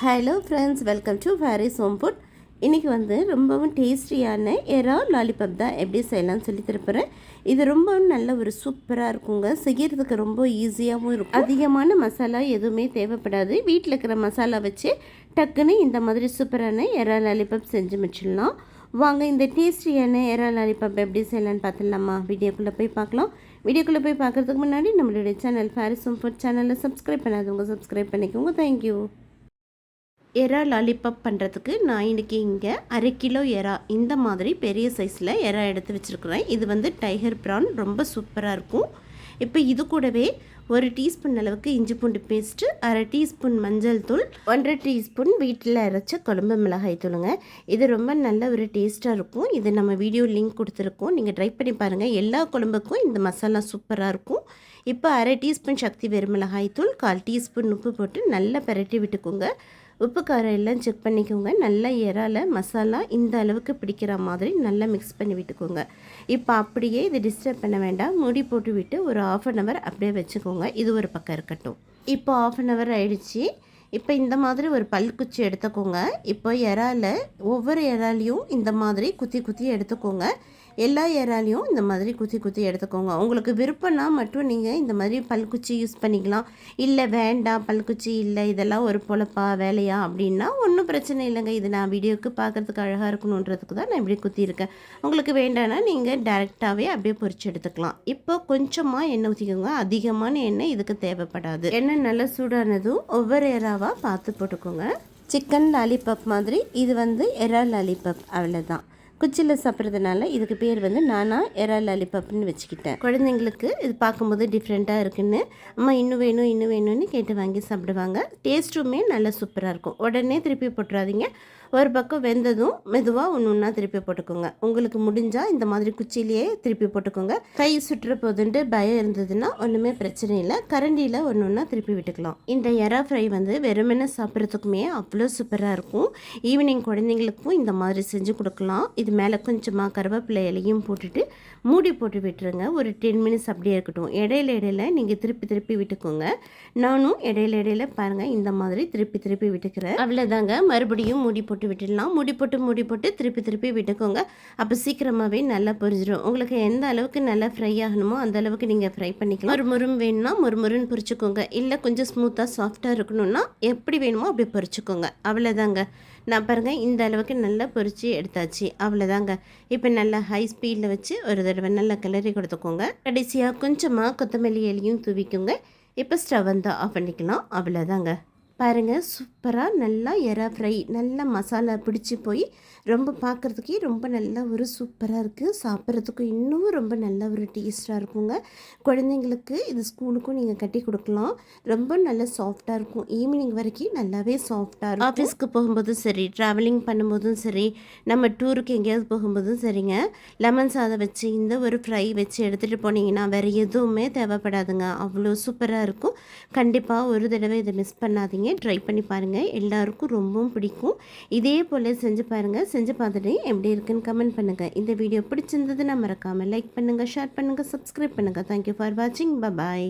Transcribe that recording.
Hello friends welcome to Fairy's Home Food இன்றைக்கி வந்து ரொம்பவும் டேஸ்டியான எறா லாலிபப் தான் எப்படி செய்யலாம்னு சொல்லி திருப்புறேன் இது ரொம்பவும் நல்ல ஒரு சூப்பராக இருக்குங்க. செய்கிறதுக்கு ரொம்ப ஈஸியாகவும் இருக்கும். அதிகமான மசாலா எதுவுமே தேவைப்படாது. வீட்டில் இருக்கிற மசாலா வச்சு டக்குன்னு இந்த மாதிரி சூப்பரான எறா லாலிபப் செஞ்சு முடிச்சிடலாம். வாங்க இந்த டேஸ்டியான எறா லாலிபப் எப்படி செய்யலான்னு பார்த்துடலாமா? வீடியோக்குள்ளே போய் பார்க்கலாம். வீடியோக்குள்ளே போய் பார்க்குறதுக்கு முன்னாடி நம்மளுடைய சேனல் ஃபேரிஸ் ஹோம் ஃபுட் சேனலில் சப்ஸ்கிரைப் பண்ணாதவங்க சப்ஸ்கிரைப் பண்ணிக்கோங்க. தேங்க்யூ எறா லாலிபப் பண்ணுறதுக்கு நான் இன்றைக்கி இங்கே அரை கிலோ எறா இந்த மாதிரி பெரிய சைஸில் எறா எடுத்து வச்சுருக்குறேன். இது வந்து டைகர் ப்ரான் ரொம்ப சூப்பராக இருக்கும். இப்போ இது கூடவே ஒரு டீஸ்பூன் அளவுக்கு இஞ்சி பூண்டு பேஸ்ட்டு அரை டீஸ்பூன் மஞ்சள் தூள் ஒன்றரை டீஸ்பூன் வீட்டில் அரைச்ச குழம்பு மிளகாய் தூளுங்க. இது ரொம்ப நல்ல ஒரு டேஸ்ட்டாக இருக்கும். இது நம்ம வீடியோ லிங்க் கொடுத்துருக்கோம். நீங்கள் ட்ரை பண்ணி பாருங்கள் எல்லா குழம்புக்கும் இந்த மசாலா சூப்பராக இருக்கும். இப்போ அரை டீஸ்பூன் சக்தி வெறுமிளகாய் தூள் கால் டீஸ்பூன் உப்பு போட்டு நல்லா பரட்டி விட்டுக்கோங்க. உப்பு காரம் எல்லாம் செக் பண்ணிக்கோங்க. நல்லா இறால மசாலா இந்த அளவுக்கு பிடிக்கிற மாதிரி நல்லா மிக்ஸ் பண்ணி விட்டுக்கோங்க. இப்போ அப்படியே இது டிஸ்டர்ப் பண்ண வேண்டாம். மூடி போட்டு விட்டு ஒரு ஆஃப் அன் ஹவர் அப்படியே வச்சுக்கோங்க. இது ஒரு பக்கம் இருக்கட்டும். இப்போ ஆஃப் அன் ஹவர் ஆயிடுச்சு. இப்போ இந்த மாதிரி ஒரு பல்குச்சி எடுத்துக்கோங்க. இப்போ இறால ஒவ்வொரு இறாலையும் இந்த மாதிரி குத்தி குத்தி எடுத்துக்கோங்க. எல்லா இறாலையும் இந்த மாதிரி குத்தி குத்தி எடுத்துக்கோங்க. உங்களுக்கு விருப்பம்னா மட்டும் நீங்கள் இந்த மாதிரி பல்குச்சி யூஸ் பண்ணிக்கலாம். இல்லை வேண்டாம் பல்குச்சி இல்லை இதெல்லாம் ஒரு பொழப்பா வேலையா அப்படின்னா ஒன்றும் பிரச்சனை இல்லைங்க. இது நான் வீடியோக்கு பார்க்குறதுக்கு அழகாக இருக்கணுன்றதுக்கு தான் நான் இப்படி குத்தியிருக்கேன். உங்களுக்கு வேண்டாம்னா நீங்கள் டேரெக்டாகவே அப்படியே பொறிச்சு எடுத்துக்கலாம். இப்போ கொஞ்சமாக எண்ணெய் ஊற்றிக்கோங்க அதிகமான எண்ணெய் இதுக்கு தேவைப்படாது. எண்ணெய் நல்லா சூடானதும் ஒவ்வொரு இறாவாக பார்த்து போட்டுக்கோங்க. சிக்கன் லாலிபப் மாதிரி. இது வந்து எறா லாலிபப் அவ்வளோதான் குச்சியில் சாப்பிட்றதுனால இதுக்கு பேர் வந்து நானா எறா லாலிபப்னு வச்சுக்கிட்டேன். குழந்தைங்களுக்கு இது பார்க்கும்போது டிஃப்ரெண்ட்டாக இருக்குன்னு அம்மா இன்னும் வேணும் இன்னும் வேணும்னு கேட்டு வாங்கி சாப்பிடுவாங்க. டேஸ்ட்டுமே நல்லா சூப்பராக இருக்கும். உடனே திருப்பி போட்டுறாதீங்க. ஒரு பக்கம் வெந்ததும் மெதுவாக ஒன்று ஒன்றா திருப்பி போட்டுக்கோங்க. உங்களுக்கு முடிஞ்சால் இந்த மாதிரி குச்சியிலேயே திருப்பி போட்டுக்கோங்க. கை சுற்றுற போதுன்ட்டு பயம் இருந்ததுன்னா ஒன்றுமே பிரச்சனை இல்லை. கரண்டியில் ஒன்று ஒன்றா திருப்பி விட்டுக்கலாம். இந்த எறா ஃப்ரை வந்து வெறுமென சாப்பிட்றதுக்குமே அவ்வளோ சூப்பராக இருக்கும். ஈவினிங் குழந்தைங்களுக்கும் இந்த மாதிரி செஞ்சு கொடுக்கலாம். இது மேலே கொஞ்சமாக கருவேப்பிலை இலையும் போட்டுட்டு மூடி போட்டு விட்டுருங்க. ஒரு டென் மினிட்ஸ் அப்படியே இருக்கட்டும். இடையில இடையில நீங்கள் திருப்பி திருப்பி விட்டுக்கோங்க. நானும் இடையில இடையில பாருங்கள் இந்த மாதிரி திருப்பி திருப்பி விட்டுக்கிறேன். அவ்வளோதாங்க. மறுபடியும் மூடி போட்டு விட்டுடலாம். முடி போட்டு மூடி போட்டு திருப்பி திருப்பி விட்டுக்கோங்க. அப்போ சீக்கிரமாகவே நல்லா பொரிஞ்சிடும் உங்களுக்கு எந்த அளவுக்கு நல்லா ஃப்ரை ஆகணுமோ அந்த அளவுக்கு நீங்கள் ஃப்ரை பண்ணிக்கலாம். ஒரு முறும் வேணும்னா முறுமுறுன்னு பொரிச்சுக்கோங்க. இல்லை கொஞ்சம் ஸ்மூத்தாக சாஃப்டாக இருக்கணும்னா எப்படி வேணுமோ அப்படி பொரிச்சுக்கோங்க. அவ்வளோதாங்க. நான் பாருங்கள் இந்த அளவுக்கு நல்லா பொரித்து எடுத்தாச்சு. அவ்வளோ அவ்வளோதாங்க இப்போ நல்லா ஹை ஸ்பீடில் வச்சு ஒரு தடவை நல்லா கிளறி கொடுத்துக்கோங்க. கடைசியாக கொஞ்சமாக கொத்தமல்லி எலியும் தூவிக்கோங்க. இப்போ ஸ்டவ் வந்து ஆஃப் பண்ணிக்கலாம். அவ்வளோதாங்க பாருங்கள் சூப்பராக நல்லா எறா ஃப்ரை நல்லா மசாலா பிடிச்சி போய் ரொம்ப பார்க்குறதுக்கே ரொம்ப நல்லா ஒரு சூப்பராக இருக்குது சாப்பிட்றதுக்கும் இன்னும் ரொம்ப நல்ல ஒரு டேஸ்ட்டாக இருக்குங்க. குழந்தைங்களுக்கு இது ஸ்கூலுக்கும் நீங்கள் கட்டி கொடுக்கலாம். ரொம்ப நல்ல சாஃப்டாக இருக்கும். ஈவினிங் வரைக்கும் நல்லாவே சாஃப்டாக இருக்கும். ஆஃபீஸ்க்கு போகும்போதும் சரி ட்ராவலிங் பண்ணும்போதும் சரி நம்ம டூருக்கு எங்கேயாவது போகும்போதும் சரிங்க. லெமன் சாதம் வச்சு இந்த ஒரு ஃப்ரை வச்சு எடுத்துகிட்டு போனீங்கன்னா வேறு எதுவுமே தேவைப்படாதுங்க. அவ்வளோ சூப்பராக இருக்கும். கண்டிப்பாக ஒரு தடவை இதை மிஸ் பண்ணாதீங்க. நீங்கள் ட்ரை பண்ணி பாருங்கள் எல்லாருக்கும் ரொம்பவும் பிடிக்கும். இதே போல் செஞ்சு பாருங்கள் செஞ்சு பார்த்துட்டு எப்படி இருக்குன்னு கமெண்ட் பண்ணுங்கள் இந்த வீடியோ பிடிச்சிருந்ததுன்னா மறக்காமல் லைக் பண்ணுங்கள் ஷேர் பண்ணுங்கள் சப்ஸ்கிரைப் பண்ணுங்கள் தேங்க்யூ ஃபார் வாட்சிங் பாய்